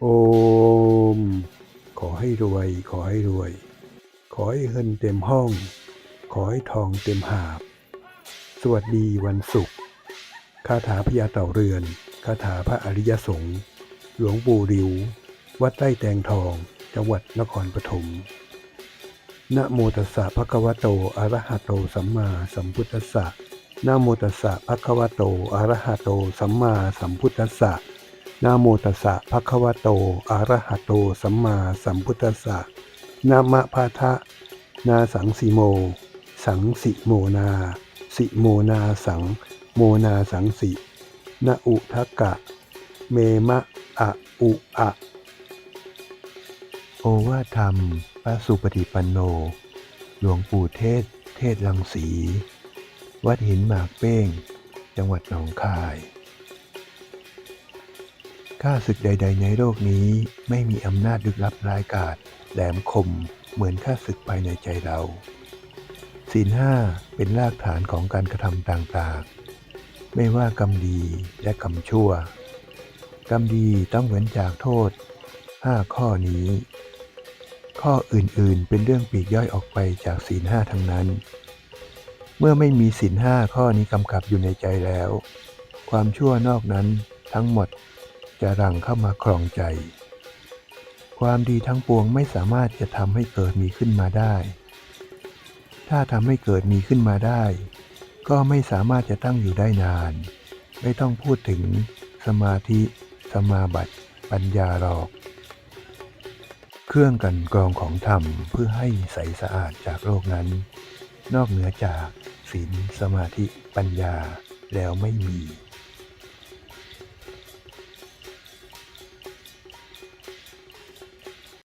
โอม ขอให้รวย ขอให้รวย ขอให้เงินเต็มห้อง ขอให้ทองเต็มหาบ สวัสดีวันศุกร์คาถาพญาเต่าเรือน คาถาพระอริยสงฆ์หลวงปู่ริว วัดใต้แตงทอง จังหวัดนครปฐมนะโมตัสสะภะคะวะโต อะระหะโต สัมมาสัมพุทธัสสะนะโมตัสสะภะคะวะโต อะระหะโต สัมมาสัมพุทธัสสะ นะโมตัสสะภะคะวะโต อะระหะโต สัมมาสัมพุทธัสสะนะมะพะทะ นาสังสีโม สังสิโมนา สิโมนาสัง โมนาสังสินะอุทะกะ เมมะอะอุอะ โอวาธรรมพระสุปฏิปันโน หลวงปู่เทศ เทศลังสี วัดหินหมากเป้ง จังหวัดหนองคาย ข้าศึกใด ๆ ในโลกนี้ไม่มีอำนาจลึกลับร้ายกาจแหลมคมเหมือนข้าศึกภายในใจเรา ศีลห้าเป็นรากฐานของการกระทำต่างๆ ไม่ว่ากรรมดีและกรรมชั่ว กรรมดีต้องเว้นจากโทษ 5 ข้อนี้ ข้ออื่นๆเป็นเรื่องปีกย่อยออกไปจากศีลห้าทั้งนั้น เมื่อไม่มีศีลห้าข้อนี้กำกับอยู่ในใจแล้ว ความชั่วนอกนั้นทั้งหมด จะรังเข้ามาครองใจ ความดีทั้งปวงไม่สามารถจะทำให้เกิดมีขึ้นมาได้ ถ้าทำให้เกิดมีขึ้นมาได้ ก็ไม่สามารถจะตั้งอยู่ได้นาน ไม่ต้องพูดถึงสมาธิ สมาบัติ ปัญญาหรอก เครื่องกันกรองของธรรมเพื่อให้ใสสะอาดจากโลกนั้น นอกเหนือจากศีลสมาธิปัญญาแล้วไม่มี